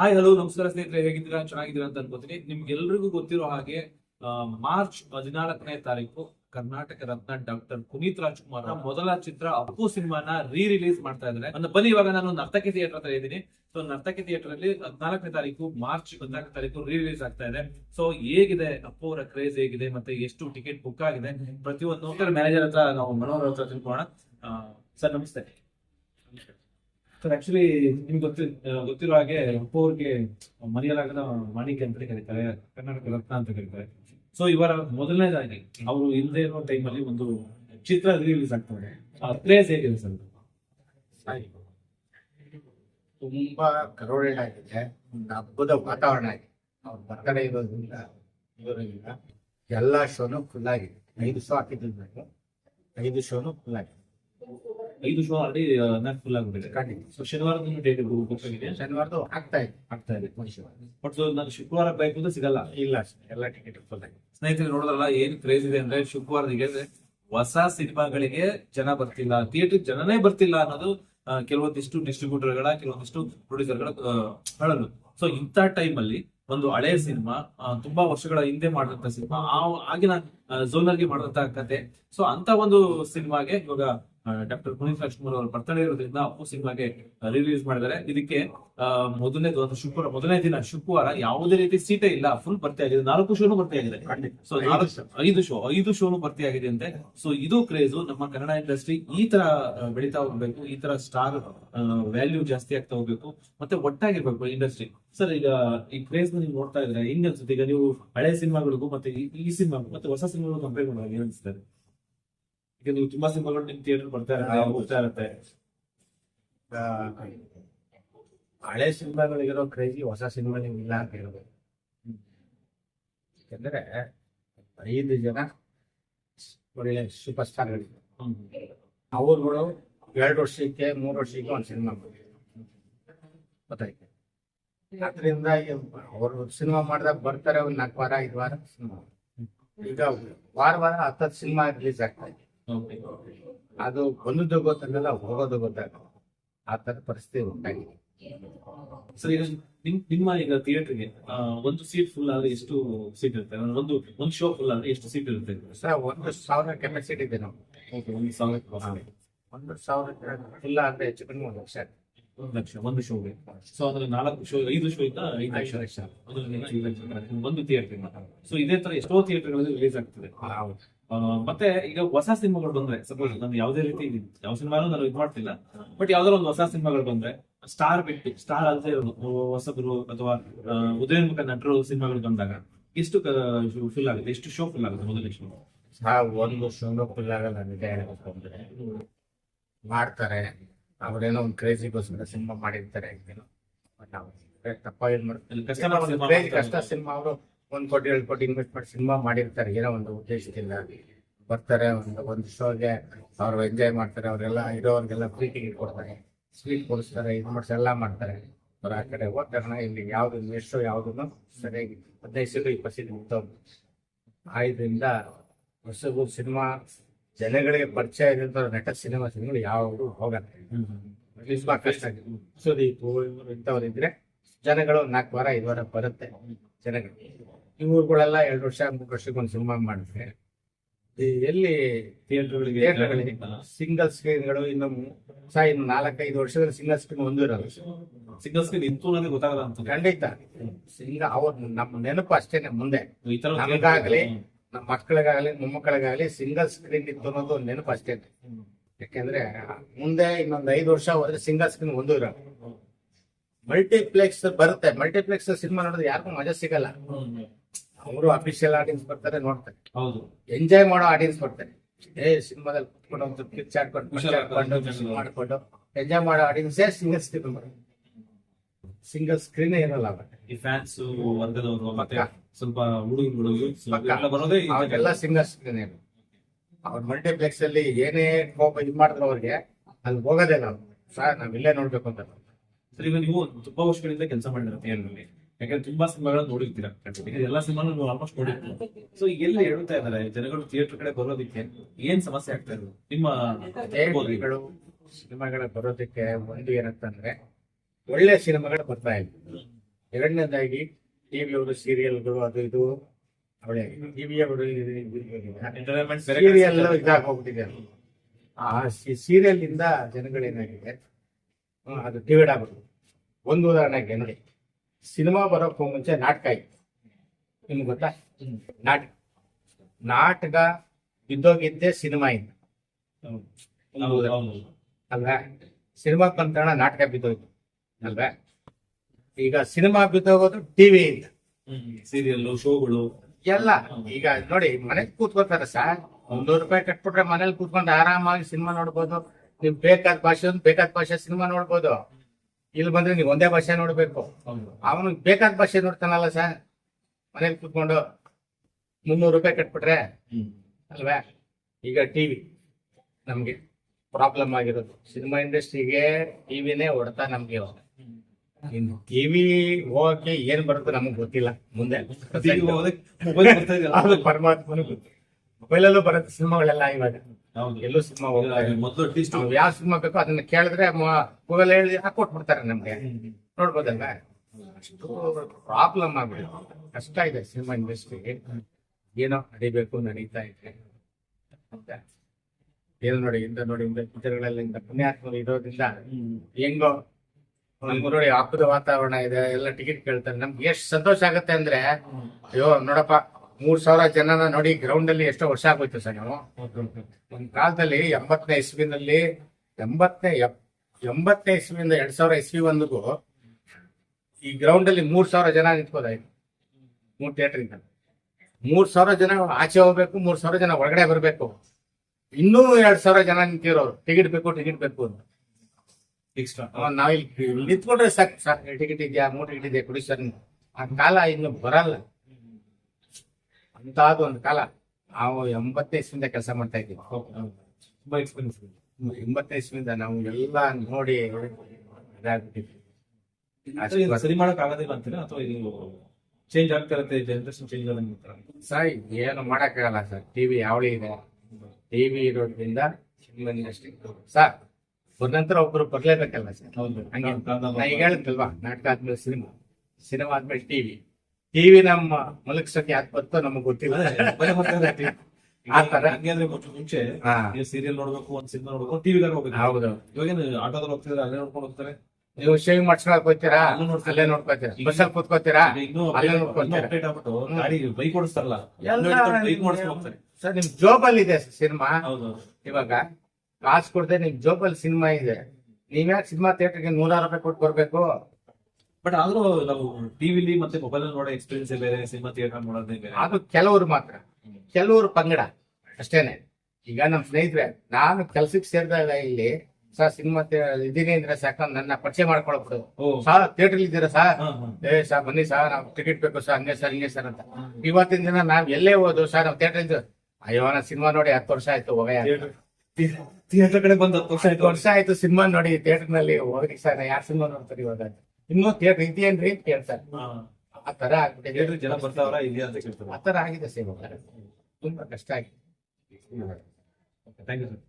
Hi, hello, ನಮಸ್ಕಾರ ಸ್ನೇಹಿತರೆ, ಹೇಗಿದ್ದೀರಾ? ಚೆನ್ನಾಗಿದ್ದೀರಾ ಅಂತ ಅನ್ಕೋತೀನಿ. ನಿಮ್ಗೆಲ್ರಿಗೂ ಗೊತ್ತಿರೋ ಹಾಗೆ ಮಾರ್ಚ್ ಹದಿನಾಲ್ಕನೇ ತಾರೀಕು ಕರ್ನಾಟಕ ರತ್ನ ಡಾಕ್ಟರ್ ಪುನೀತ್ ರಾಜ್ಕುಮಾರ್ ಮೊದಲ ಚಿತ್ರ ಅಪ್ಪು ಸಿನಿಮಾನ ರೀ ರಿಲೀಸ್ ಮಾಡ್ತಾ ಇದ್ದಾರೆ. ಅಂದ್ರೆ ಬನ್ನಿ, ಇವಾಗ ನಾನು ನರ್ತಕಿ ಥಿಯೇಟರ್ ಹತ್ರ ಇದ್ದೀನಿ. ಸೊ ನರ್ತಕಿ ಥಿಯೇಟರ್ ಅಲ್ಲಿ ಹದಿನಾಲ್ಕನೇ ತಾರೀಕು, ಮಾರ್ಚ್ ಹದಿನಾಲ್ಕನೇ ತಾರೀಕು ರೀ ರಿಲೀಸ್ ಆಗ್ತಾ ಇದೆ. ಸೊ ಹೇಗಿದೆ? ಅಪ್ಪು ಅವರ ಕ್ರೇಜ್ ಹೇಗಿದೆ? ಮತ್ತೆ ಎಷ್ಟು ಟಿಕೆಟ್ ಬುಕ್ ಆಗಿದೆ? ಪ್ರತಿಯೊಂದು ಮ್ಯಾನೇಜರ್ ಹತ್ರ, ನಾವು ಮನೋಹರ್ ಹತ್ರ ತಿಳ್ಕೊಳ್ಳೋಣ. ಸರ್, ನಮಸ್ತೆ. ಸರ್ ಆಕ್ಚುಲಿ ನಿಮ್ಗೆ ಗೊತ್ತಿ ಆ, ಗೊತ್ತಿರೋ ಹಾಗೆ ಅಪ್ಪು ಮರೆಯಲಾಗದ ಮಾಣಿಕ್ಯ ಅಂತ ಕರೀತಾರೆ ಕರ್ನಾಟಕ ರತ್ನ ಅಂತ ಕರೀತಾರೆ. ಸೊ ಇವರ ಮೊದಲನೇದಾಗಿ ಅವರು ಇಲ್ಲದೆ ಇರೋ ಟೈಮಲ್ಲಿ ಒಂದು ಚಿತ್ರ ರಿಲೀಸ್ ಆಗ್ತದೆ. ಕ್ರೇಜ್ ಹೇಗಿದೆ ಸರ್ ತುಂಬಾ ಕರೋಡೆ ಆಗಿದೆ ಒಂದು ಹಬ್ಬದ ವಾತಾವರಣ ಆಗಿದೆ. ಅವ್ರ ಬರ್ತಡೇ ಇರೋದ್ರಿಂದ ಇರೋದ್ರಿಂದ ಎಲ್ಲಾ ಶೋನು ಫುಲ್ ಆಗಿದೆ. ಐದು ಶೋ ಹಾಕಿದ್ದು ಐದು ಶೋನು ಫುಲ್ ಆಗಿದೆ. ಐದು ಶೋ ಆಲ್ರೆಡಿ ಫುಲ್ ಆಗ್ಬಿಟ್ಟಿದೆ. ಸೊ ಶನಿವಾರ ಡೇಟ್ ಬುಕ್ ಆಗಿದೆ ಆಗ್ತಾ ಇದೆ. ಆಗ್ತಾ ಇದೆ. ಬಟ್ ನಾನು ಶುಕ್ರವಾರ ಬೈಕ್ ಅಂತೂ ಸಿಗಲ್ಲ. ಇಲ್ಲ ಎಲ್ಲ ಟಿಕೆಟ್ ಫುಲ್ ಆಗಿದೆ. ಸ್ನೇಹಿತರೆ ನೋಡಿದ್ರಲ್ಲ ಏನ್ ಕ್ರೇಜ್ ಇದೆ ಅಂದ್ರೆ ಶುಕ್ರವಾರದಿಗೆ ಹೊಸ ಸಿನಿಮಾಗಳಿಗೆ ಜನ ಬರ್ತಿಲ್ಲ ಥಿಯೇಟರ್ ಜನನೇ ಬರ್ತಿಲ್ಲ ಅನ್ನೋದು ಕೆಲವೊಂದಿಷ್ಟು ಡಿಸ್ಟ್ರಿಬ್ಯೂಟರ್ಗಳ ಕೆಲವೊಂದಿಷ್ಟು ಪ್ರೊಡ್ಯೂಸರ್ಗಳ ಹೇಳಲು. ಸೊ ಇಂಥ ಟೈಮ್ ಅಲ್ಲಿ ಒಂದು ಹಳೆ ಸಿನಿಮಾ ತುಂಬಾ ವರ್ಷಗಳ ಹಿಂದೆ ಮಾಡಿದಂತ ಸಿನಿಮಾ ಆಗಿನ ಝೋನರ್ಗೆ ಮಾಡಿದಂತ ಕತೆ. ಸೊ ಅಂತ ಒಂದು ಸಿನಿಮಾಗೆ ಇವಾಗ ಡಾಕ್ಟರ್ ಪುನೀತ್ ರಾಜ್ಕುಮಾರ್ ಅವರ ಬರ್ತಡೇ ಇರೋದ್ರಿಂದ ಅಪ್ಪು ಸಿನಿಮಾಗೆ ರಿಲೀಸ್ ಮಾಡಿದ್ದಾರೆ. ಇದಕ್ಕೆ ಮೊದಲನೇ ದಿವಸ ಶುಕ್ರವಾರ ಮೊದಲನೇ ದಿನ ಶುಕ್ರವಾರ ಯಾವುದೇ ರೀತಿ ಸೀಟೇ ಇಲ್ಲ. ಫುಲ್ ಭರ್ತಿ ಆಗಿದೆ. ನಾಲ್ಕು ಶೋನು ಭರ್ತಿ ಆಗಿದೆ. ಸೊ ಐದು ಶೋ ಐದು ಶೋನು ಭರ್ತಿ ಆಗಿದೆ ಅಂತೆ. ಸೊ ಇದು ಕ್ರೇಜ್ ನಮ್ಮ ಕನ್ನಡ ಇಂಡಸ್ಟ್ರಿ ಈ ತರ ಬೆಳೀತಾ ಹೋಗ್ಬೇಕು. ಈ ತರ ಸ್ಟಾರ್ ವ್ಯಾಲ್ಯೂ ಜಾಸ್ತಿ ಆಗ್ತಾ ಹೋಗ್ಬೇಕು. ಮತ್ತೆ ಒಟ್ಟಾಗಿರ್ಬೇಕು ಇಂಡಸ್ಟ್ರಿ ಸರ್ ಈಗ ಈ ಕ್ರೇಜ್ ನೀವು ನೋಡ್ತಾ ಇದ್ರೆ ಹೆಂಗ್ ಅನ್ಸುತ್ತೆ ಈಗ ನೀವು ಹಳೆ ಸಿನಿಮಾಗಳಿಗೂ ಮತ್ತೆ ಈ- ಸಿನಿಮಾಗೂ ಸಿನಿಮಾ ಮತ್ತೆ ಹೊಸ ಸಿನಿಮಾಗಳು ಕಂಪೇರ್ ಮಾಡುವಾಗ ಏನ್ ಅನ್ಸುತ್ತೆ? ನೀವು ತುಂಬಾ ಸಿನಿಮಾಗಳು ನಿಮ್ ಥಿಯೇಟರ್ ಬರ್ತಾ. ಹೋಗ್ತಾ ಇರುತ್ತೆ ಹಳೆ ಸಿನಿಮಾಗಳಿಗಿರೋ ಕ್ರೇಜಿ ಹೊಸ ಸಿನಿಮಾ ಇಲ್ಲ ಅಂತ ಹೇಳ್ಬೋದು ಯಾಕಂದ್ರೆ ಐದು ಜನ ಒಳ್ಳೆ ಸೂಪರ್ ಸ್ಟಾರ್ಗಳಿದೆ ಹ್ಮ್. ಅವ್ರುಗಳು ಎರಡು ವರ್ಷಕ್ಕೆ, ಮೂರು ವರ್ಷಕ್ಕೆ ಒಂದು ಸಿನಿಮಾ ಗೊತ್ತಾಯ್ತು ಅದರಿಂದ ಅವರು ಸಿನಿಮಾ ಮಾಡಿದಾಗ ಬರ್ತಾರೆ ಒಂದು ನಾಲ್ಕು ವಾರ, ಐದು ವಾರ ಸಿನಿಮಾ ಈಗ ವಾರ ವಾರ ಹತ್ತತ್ತು ಸಿನಿಮಾ ರಿಲೀಸ್ ಆಗ್ತಾ ಇದೆ. ಅದು ಬಂದದ್ದು ಗೊತ್ತಾಗಲ್ಲ ಹೋಗೋದು ಗೊತ್ತಾಗ ಆ ತರ ಪರಿಸ್ಥಿತಿ ಉಂಟಾಗಿದೆ. ಸರ್ ಈಗ ನಿಮ್- ನಿಮ್ಮ ಈಗ ಥಿಯೇಟರ್ಗೆ ಒಂದು ಸೀಟ್ ಫುಲ್ ಆದ್ರೆ ಎಷ್ಟು ಸೀಟ್ ಇರುತ್ತೆ? ಒಂದು ಒಂದು ಶೋ ಫುಲ್ ಆದ್ರೆ ಎಷ್ಟು ಸೀಟ್ ಇರುತ್ತೆ? ಸರ್ ಒಂದು ಸಾವಿರ ಕೆಪಾಸಿಟಿ ಇದೆ ನಾವು ಒಂದು ಸಾವಿರ ಒಂದು ಸಾವಿರ ಫುಲ್ ಅಂದ್ರೆ ಹೆಚ್ಚು ಕಡಿಮೆ ಒಂದು ಲಕ್ಷ. ಒಂದು ಲಕ್ಷ ಒಂದು ಶೋಗೆ ಸೊ ಅಂದ್ರೆ ನಾಲ್ಕು ಶೋ ಐದು ಶೋ ಇಂದ ಐದು ಲಕ್ಷ ಲಕ್ಷ ಒಂದು ಥಿಯೇಟರ್ ಸೊ ಇದೇ ತರ ಎಷ್ಟೋ ಥಿಯೇಟರ್ಗಳಲ್ಲಿ ರಿಲೀಸ್ ಆಗ್ತದೆ. ಮತ್ತೆ ಈಗ ಹೊಸ ಸಿನಿಮಾಗಳು ಬಂದ್ರೆ ಸಪೋಸ್ ನಾನು ಯಾವ್ದೇ ರೀತಿ ಯಾವ ಸಿನಿಮಾನು ನಾನು ಇದು ಮಾಡ್ತಿಲ್ಲ. ಬಟ್ ಯಾವ್ದಾದ್ರು ಒಂದು ಹೊಸ ಸಿನಿಮಾಗಳು ಬಂದ್ರೆ ಸ್ಟಾರ್ ಬಿಟ್ಟು ಸ್ಟಾರ್ ಅಲ್ಲದೆ ಹೊಸಬರು ಅಥವಾ ಉದಯೋನ್ಮುಖ ನಟರು ಸಿನಿಮಾಗಳು ಬಂದಾಗ ಎಷ್ಟು ಫುಲ್ ಆಗುತ್ತೆ? ಎಷ್ಟು ಶೋ ಫುಲ್ ಆಗುತ್ತೆ ಮೊದಲನೇ ಶೋ ಒಂದು ಶೋನು ಫುಲ್ ಆಗಲ್ಲ ಹೇಳ್ಬೇಕಂದ್ರೆ ಮಾಡ್ತಾರೆ. ಅವ್ರೇನೋ ಒಂದು ಕ್ರೇಜಿಗೋಸ್ಕರ ಸಿನಿಮಾ ಮಾಡಿರ್ತಾರೆ ಕ್ರೇಜ್. ಕಷ್ಟ ಸಿನಿಮಾ ಅವರು ಒಂದ್ ಕೋಟಿ, ಎರಡು ಕೋಟಿ ಇನ್ವೆಸ್ಟ್ ಮಾಡಿ ಸಿನಿಮಾ ಮಾಡಿರ್ತಾರೆ. ಏನೋ ಒಂದು ಉದ್ದೇಶದಿಂದ ಬರ್ತಾರೆ, ಒಂದು ಒಂದು ಶೋಗೆ ಅವ್ರು ಎಂಜಾಯ್ ಮಾಡ್ತಾರೆ, ಅವರೆಲ್ಲ ಇರೋರ್ಗೆಲ್ಲ ಫ್ರೀ ಟಿಕೆಟ್ ಕೊಡ್ತಾರೆ. ಸ್ವೀಟ್ ಕೊಡಿಸ್ತಾರೆ ಇದು ಮಾಡಿಸಿ ಎಲ್ಲ ಮಾಡ್ತಾರೆ. ಅವ್ರು ಆ ಕಡೆ ಕಾರಣ ಇಲ್ಲಿ ಯಾವ್ದು ಎಷ್ಟು ಯಾವ್ದು ಸರಿಯಾಗಿ ಹದಿನೈದು ಸೀಟು ಇಪ್ಪತ್ತು ಸೀಟು ಮುಗ್ದವು ಆದ್ರಿಂದ ಹೊಸಬು ಸಿನಿಮಾ ಜನಗಳಿಗೆ ಪರಿಚಯ ಇದ್ದಂತ ನಟ ಸಿನಿಮಾ ಸಿನಿಮಾಗಳು ಯಾವುದು ಹೋಗಲ್ಲ. ಕಷ್ಟ ಸುದೀಪ್ ಇವರು ಇಂಥವ್ರು ಇದ್ರೆ ಜನಗಳು ನಾಲ್ಕು ವಾರ, ಐದು ವಾರ ಬರುತ್ತೆ ಜನಗಳು. ಇವ್ರುಗಳೆಲ್ಲ ಎರಡು ವರ್ಷ ಮೂರು ವರ್ಷಕ್ಕೊಂದು ಸಿನಿಮಾ ಮಾಡಿದ್ರೆ ಈ ಎಲ್ಲಿ ಥಿಯೇಟರ್ಗಳಿಗೆ ಥಿಯೇಟರ್ಗಳಿಗೆ ಸಿಂಗಲ್ ಸ್ಕ್ರೀನ್ಗಳು ಇನ್ನೂ ಸಹ ಇನ್ನು ನಾಲ್ಕೈದು ವರ್ಷದಲ್ಲಿ ಸಿಂಗಲ್ ಸ್ಕ್ರೀನ್ ಒಂದು ಇರಲ್ಲ. ಸಿಂಗಲ್ ಸ್ಕ್ರೀನ್ ಇತ್ತು ಅನ್ನೋದೇ ಗೊತ್ತಾಗಲ್ಲ ಅಂತ. ಖಂಡಿತ. ಸಿಂಗ ಅವ್ರ ನಮ್ಮ ನೆನಪು ಅಷ್ಟೇನೆ ಮುಂದೆ. ನಮಗಾಗ್ಲಿ ನಮ್ಮ ಮಕ್ಕಳಿಗಾಗಲಿ ಮೊಮ್ಮಕ್ಕಳಿಗಾಗಲಿ ಸಿಂಗಲ್ ಸ್ಕ್ರೀನ್ ಇತ್ತು ಅನ್ನೋದು ಒಂದು ನೆನಪು ಅಷ್ಟೇ. ಯಾಕೆಂದ್ರೆ ಮುಂದೆ ಇನ್ನೊಂದು ಐದು ವರ್ಷ ಹೋದ್ರೆ ಸಿಂಗಲ್ ಸ್ಕ್ರೀನ್ ಒಂದು ಇರಲ್ಲ. ಮಲ್ಟಿಪ್ಲೆಕ್ಸ್ ಬರುತ್ತೆ. ಮಲ್ಟಿಪ್ಲೆಕ್ಸ್ ಸಿನಿಮಾ ನೋಡಿದ್ರೆ ಯಾರಿಗೂ ಮಜಾ ಸಿಗಲ್ಲ. ಅವರು ಅಫಿಷಿಯಲ್ ಆಡಿಯನ್ಸ್ ಬರ್ತಾರೆ ನೋಡ್ತಾರೆ. ಹೌದು. ಎಂಜಾಯ್ ಮಾಡೋ ಆಡಿಯನ್ಸ್ ಬರ್ತಾರೆ. ಏ ಸಿನಿಮಾದಲ್ಲಿ ಕುತ್ಕೊಂಡು ಒಂದು ಕಿಚ್ಚಾಡ್ಕೊಂಡು ಮಾಡ್ಕೊಂಡು ಎಂಜಾಯ್ ಮಾಡೋ ಆಡಿಯನ್ಸೇ ಸಿಂಗಲ್ ಸ್ಕ್ರೀನ್ ಸಿಂಗಲ್ ಸ್ಕ್ರೀನ್ ಇರಲ್ಲ ಈ ಫ್ಯಾನ್ಸ್ ಮತ್ತೆ ಸ್ವಲ್ಪ ಹುಡುಗಿ ಹುಡುಗಿ ಎಲ್ಲ ಬರೋದೇ ಅವಾಗೆಲ್ಲ ಸಿಂಗಲ್ ಸ್ಕ್ರೀನ್ ಏನು ಅವ್ರ ಮಲ್ಟಿಪ್ಲೆಕ್ಸ್ ಅಲ್ಲಿ ಏನೇ ಕೋಪ ಇದು ಮಾಡಿದ್ರು ಅವ್ರಿಗೆ ಅಲ್ಲಿ ಹೋಗೋದೇ ನಾವು ಸರ್ ನಾವ್ ಇಲ್ಲೇ ನೋಡ್ಬೇಕು ಅಂತ. ಸರ್ ಈಗ ನೀವು ತುಂಬಾ ವರ್ಷಗಳಿಂದ ಕೆಲಸ ಮಾಡಿದ್ರೆ ಥಿಯೇಟರ್ನಲ್ಲಿ ಯಾಕಂದ್ರೆ ತುಂಬಾ ಸಿನಿಮಾಗಳನ್ನ ನೋಡಿರ್ತೀರಾ ಎಲ್ಲಾ ಸಿನಿಮಾನು ಆಲ್ಮೋಸ್ಟ್ ನೋಡಿರ್ತೀರ. ಸೊ ಈಗ ಎಲ್ಲ ಹೇಳ್ತಾ ಇದಾರೆ ಜನಗಳು ಥಿಯೇಟರ್ ಕಡೆ ಬರೋದಕ್ಕೆ ಏನ್ ಸಮಸ್ಯೆ ಆಗ್ತಾ ಇರೋದು? ನಿಮ್ಮ ಸಿನಿಮಾಗಳ ಬರೋದಕ್ಕೆ ಒಂದು ಏನಂತಂದ್ರೆ ಒಳ್ಳೆ ಸಿನಿಮಾಗಳು ಬರ್ತಾ ಇಲ್ಲ ಎರಡನೇದಾಗಿ ಟಿವಿ ಅವರು ಸೀರಿಯಲ್ಗಳು ಅದು ಇದು ಅವಳೆ ಟಿವಿ ಸೀರಿಯಲ್ ಸೀರಿಯಲ್ ಇದಾಗೋಗ್ಬಿಟ್ಟಿದೆ ಆ ಸೀರಿಯಲ್ ಇಂದ ಜನಗಳೇನಾಗಿದೆ? ಅದು ಡಿವೈಡ್ ಆಗ್ಬಿಟ್ಟು ಒಂದು ಉದಾಹರಣೆಗೆ ನೋಡಿ. ಸಿನಿಮಾ ಬರೋಕ್ಕೂ ಮುಂಚೆ ನಾಟಕ ಇತ್ತು. ನಿಮ್ಗೆ ಗೊತ್ತಾ? ನಾಟಕ ನಾಟಕ ಬಿದ್ದೋಗಿದ್ದೆ ಸಿನಿಮಾ ಇಂದ ಅಲ್ವಾ? ಸಿನಿಮಾ ಬಂದ ನಾಟಕ ಬಿದ್ದೋಯ್ತು. ಅಲ್ವಾ? ಈಗ ಸಿನಿಮಾ ಬಿದ್ದೋಗೋದು ಟಿವಿ ಇಂದ. ಸೀರಿಯಲ್ ಶೋಗಳು. ಎಲ್ಲ. ಈಗ ನೋಡಿ ಮನೇಲಿ ಕೂತ್ಕೋತಾರೆ ಸರ್. ಮುನ್ನೂರು ರೂಪಾಯಿ ಕಟ್ಬಿಟ್ರೆ ಮನೇಲಿ ಕೂತ್ಕೊಂಡು ಆರಾಮಾಗಿ ಸಿನಿಮಾ ನೋಡ್ಬೋದು. ನೀವು ಬೇಕಾದ ಭಾಷೆ ಬೇಕಾದ ಭಾಷೆ ಸಿನಿಮಾ ನೋಡ್ಬೋದು. ಇಲ್ಲಿ ಬಂದ್ರೆ ನೀವು ಒಂದೇ ಭಾಷೆ ನೋಡ್ಬೇಕು. ಅವನು ಬೇಕಾದ ಭಾಷೆ ನೋಡ್ತಾನಲ್ಲ ಸರ್ ಮನೇಲಿ ಕೂತ್ಕೊಂಡು ಮುನ್ನೂರು ರೂಪಾಯಿ ಕಟ್ಬಿಟ್ರೆ ಅಲ್ವಾ? ಈಗ ಟಿವಿ ನಮ್ಗೆ ಪ್ರಾಬ್ಲಮ್ ಆಗಿರೋದು. ಸಿನಿಮಾ ಇಂಡಸ್ಟ್ರಿಗೆ ಟಿವಿನೇ ಹೊಡ್ತಾ ನಮ್ಗೆ. ಇನ್ನು ಟಿವಿ ಹೋಗಕ್ಕೆ ಏನ್ ಬರುತ್ತೆ ನಮಗ್ ಗೊತ್ತಿಲ್ಲ. ಮುಂದೆ ಅದು ಪರಮಾತ್ಮನು ಗೊತ್ತು. ಮೊಬೈಲಲ್ಲೂ ಬರುತ್ತೆ ಸಿನಿಮಾಗಳೆಲ್ಲ ಇವಾಗ. ಎಲ್ಲೂ ಸಿನಿಮಾ. ಮೊದಲು ಯಾವ ಸಿನಿಮಾ ಬೇಕೋ ಅದನ್ನ ಕೇಳಿದ್ರೆ ಗೂಗಲ್ ಹೇಳಿ ಹಾಕೊಟ್ಬಿಡ್ತಾರೆ ನಮ್ಗೆ. ನೋಡ್ಬೋದಲ್ಲ ಅಷ್ಟು ಪ್ರಾಬ್ಲಮ್ ಆಗ್ಬಿಡುತ್ತೆ. ಕಷ್ಟ ಇದೆ ಸಿನಿಮಾ ಇಂಡಸ್ಟ್ರಿ ಏನೋ ನಡಿಬೇಕು ನಡೀತಾ ಇದೆ. ಏನು ನೋಡಿ ಇಂದ ನೋಡಿ ಇಂದ ಪಿಕ್ಚರ್ಗಳೆಲ್ಲ ಇಂದ ಪುಣ್ಯಾತ್ಮರು ಇರೋದ್ರಿಂದ ಹೆಂಗೋ ನೋಡಿ ಹಬ್ಬದ ವಾತಾವರಣ ಇದೆ ಎಲ್ಲ ಟಿಕೆಟ್ ಕೇಳ್ತಾರೆ. ನಮ್ಗೆ ಎಷ್ಟು ಸಂತೋಷ ಆಗುತ್ತೆ ಅಂದ್ರೆ ಅಯ್ಯೋ ನೋಡಪ್ಪ ಮೂರ್ ಸಾವಿರ ಜನನ ನೋಡಿ ಗ್ರೌಂಡ್ ಅಲ್ಲಿ ಎಷ್ಟೋ ವರ್ಷ ಆಗೋಯ್ತು ಸರ್ ನಾವು. ಒಂದ್ ಕಾಲದಲ್ಲಿ ಎಂಬತ್ತನೇ ಇಸ್ವಿನಲ್ಲಿ ಎಂಬತ್ತನೇ ಎಂಬತ್ತನೇ ಇಸ್ವಿಯಿಂದ ಎರಡ್ ಸಾವಿರ ಇಸ್ವಿ ಒಂದಿಗೂ ಈ ಗ್ರೌಂಡ್ ಅಲ್ಲಿ ಮೂರ್ ಸಾವಿರ ಜನ ನಿಂತ್ಕೋದಾಯ್ತು ಮೂರ್ ಥಿಯೇಟರ್ ಇಂದ. ಮೂರ್ ಸಾವಿರ ಜನ ಆಚೆ ಹೋಗ್ಬೇಕು ಮೂರ್ ಸಾವಿರ ಜನ ಒಳಗಡೆ ಬರ್ಬೇಕು. ಇನ್ನೂ ಎರಡ್ ಸಾವಿರ ಜನ ನಿಂತಿರೋರು. ಟಿಕೆಟ್ ಬೇಕು ಟಿಕೆಟ್ ಬೇಕು ಅಂತ. ನಾವಿಲ್ಲಿ ಇಲ್ಲಿ ನಿಂತ್ಕೊಂಡ್ರೆ ಸಾಕು. ಸರ್ ಟಿಕೆಟ್ ಇದೆಯಾ? ಮೂರ್ ಟಿಕೆಟ್ ಇದೆಯಾ? ಕೊಡಿ ಸರ್ ಆ ಕಾಲ ಇನ್ನು ಬರಲ್ಲ. ಅಂತಾದ ಒಂದು ಕಾಲ ನಾವು ಎಂಬತ್ತೈದು ಇಸ್ವಿಂದ ಕೆಲಸ ಮಾಡ್ತಾ ಇದ್ದೀವಿ. ತುಂಬಾ ಎಕ್ಸ್ಪೀರಿಯನ್ಸ್ ಎಂಬತ್ತೈದು ಇಸ್ವಿಂದ ನಾವು ಎಲ್ಲ ನೋಡಿ ಇದಾಗ್ಬಿಟ್ಟಿದ್ವಿ ಸರಿ ಮಾಡಕ್ ಆಗೋದಿಲ್ಲ ಅಂತೀರಾ? ಅಥವಾ ಇದು ಚೇಂಜ್ ಆಗ್ತಾ ಇರುತ್ತೆ ಜನರೇಷನ್ ಚೇಂಜ್ ಆದಂಗೆ ಸರ್ ಏನು ಮಾಡಕ್ಕಾಗಲ್ಲ ಸರ್. ಟಿವಿ ಯಾವಳಿ ಇದೆ. ಟಿವಿ ಇರೋದ್ರಿಂದ ಸಿನಿಮಾ ಇಂಡಸ್ಟ್ರಿ ಸರ್ ನಂತರ ಒಬ್ರು ಬರ್ಲೇಬೇಕಲ್ಲ ಸರ್. ಹೌದು. ಹಂಗೆ ಕಾಲದಲ್ಲಿ ನಾ ಈಗ ಹೇಳಿದ್ನಲ್ವಾ ನಾಟಕ ಆದ್ಮೇಲೆ ಸಿನಿಮಾ. ಸಿನಿಮಾ ಆದ್ಮೇಲೆ ಟಿವಿ. ಟಿವಿ ನಮ್ಮ ಮಲಗಿಸೋಕೆ ಯಾಕೆ ಬರ್ತೋ ನಮಗ್ ಗೊತ್ತಿಲ್ಲ. ಬರೀ ಬರ್ತಾ ಇದೆ TV. ಈಗ ಆ ತರ? ಹಂಗೆ ಅಂದ್ರೆ ಮೊದ್ಲು ಮುಂಚೆ ಹಾ. ಸೀರಿಯಲ್ ನೋಡ್ಬೇಕು ಒಂದ್ ಸಿನಿಮಾ ನೋಡ್ಬೇಕು ಟಿವಿ ಹೋಗ್ಬೇಕು. ಹೌದು ಇವಾಗೇನು ಆಟೋದಲ್ಲಿ ಹೋಗ್ತಿದ್ರೆ ಅಲ್ಲೇ ನೋಡ್ಕೊಂಡು ಹೋಗ್ತಾರೆ? ನೀವು ಶೇವಿಂಗ್ ಮಾಡ್ಸ್ಕೊಳಕ್ ಹೋಗ್ತೀರಾ? ಅಲ್ಲೂ. ಅಲ್ಲೇ ನೋಡ್ಕೋತೀರಾ ಬಸ್ಸಲ್ಲಿ ಕೂತ್ಕೋತೀರಾ ಅಲ್ಲೇ ನೋಡ್ಕೊಂತೀರ. ಇನ್ನೂ ಆಗ್ಬಿಟ್ಟು ಗಾಡಿ ಬೈಕ್ ಓಡಿಸ್ತಾರಲ್ಲ ಬೈಕ್ ಓಡಿಸ್ಕೊಂಡು ಹೋಗ್ತಾರೆ. ಸರ್ ನಿಮ್ ಜೋಬಲ್ಲಿ ಇದೆ ಸಿನಿಮಾ. ಹೌದು ಇವಾಗ ಕಾಸ್ ಕೊಡದೆ ನಿಮ್ ಜೋಬಲ್ಲಿ ಸಿನಿಮಾ ಇದೆ. ನೀವ್ಯಾಕೆ ಸಿನಿಮಾ ಥಿಯೇಟರ್ಗೆ ನೂರಾರು ರೂಪಾಯಿ ಕೊಟ್ಟು ಬರ್ಬೇಕು? ಬಟ್ ಆದ್ರೂ ನಾವು ಟಿವಿಲಿ ಮತ್ತೆ ಮೊಬೈಲ್ ನೋಡೋ ಎಕ್ಸ್ಪೀರಿಯನ್ಸ್ ಬೇರೆ ಸಿನಿಮಾ ಥಿಯೇಟರ್ ನೋಡೋದೇ ಬೇರೆ. ಅದು ಕೆಲವರು ಮಾತ್ರ. ಕೆಲವರು ಪಂಗಡ ಅಷ್ಟೇನೆ. ಈಗ ನಮ್ ಸ್ನೇಹಿತರೆ ನಾನು ಕೆಲ್ಸಕ್ಕೆ ಸೇರಿದಾಗ ಇಲ್ಲಿ ಸರ್ ಸಿನಿಮಾ ಇದೀನಿ ಅಂದ್ರೆ ಸಾಕು ನನ್ನ ಪರಿಚಯ ಮಾಡ್ಕೊಳ್ಬಿಡು ಸರ್ ಥಿಯೇಟರ್ ಇದ್ದೀರಾ ಸರ್. ಏ ಸರ್ ಬನ್ನಿ ಸರ್ ನಾವು ಟಿಕೆಟ್ ಬೇಕು ಸರ್ ಹಂಗೆ ಸರ್ ಹಿಂಗೆ ಸರ್ ಅಂತ. ಇವತ್ತಿನ ದಿನ ನಾವ್ ಎಲ್ಲೇ ಹೋದು ಸರ್ ನಾವು ಥಿಯೇಟರ್ ಇದ್ದು ಅಯ್ಯೋ ನಾ ಸಿನಿಮಾ ನೋಡಿ ಹತ್ತು ವರ್ಷ ಆಯ್ತು ಹೋಗಯ್ಯ ಥಿಯೇಟರ್- ಕಡೆ ಬಂದ್ ಹತ್ತು ವರ್ಷ ಆಯ್ತು. ವರ್ಷ ಆಯ್ತು ಸಿನಿಮಾ ನೋಡಿ ಥಿಯೇಟರ್ನಲ್ಲಿ ಹೋಗಿ ಸರ್ ಯಾರು ಸಿನಿಮಾ ನೋಡ್ತಾರೆ ಇವಾಗ ಇನ್ನೂ ಥಿಯೇಟರ್ ಇದೆಯೇನ್ರಿ ಅಂತ ಕೇಳ್ತಾರೆ. ಆ ತರ ಆಗ್ಬಿಟ್ಟಿದೆ. ಜನ ಬರ್ತಾವ್ರ ಇದೆಯಾ ಅಂತ ಕೇಳ್ತಾರೆ. ಆ ತರ ಆಗಿದೆ ಸಿನಿಮಾ. ತುಂಬಾ ಕಷ್ಟ ಆಗಿದೆ. Thank you sir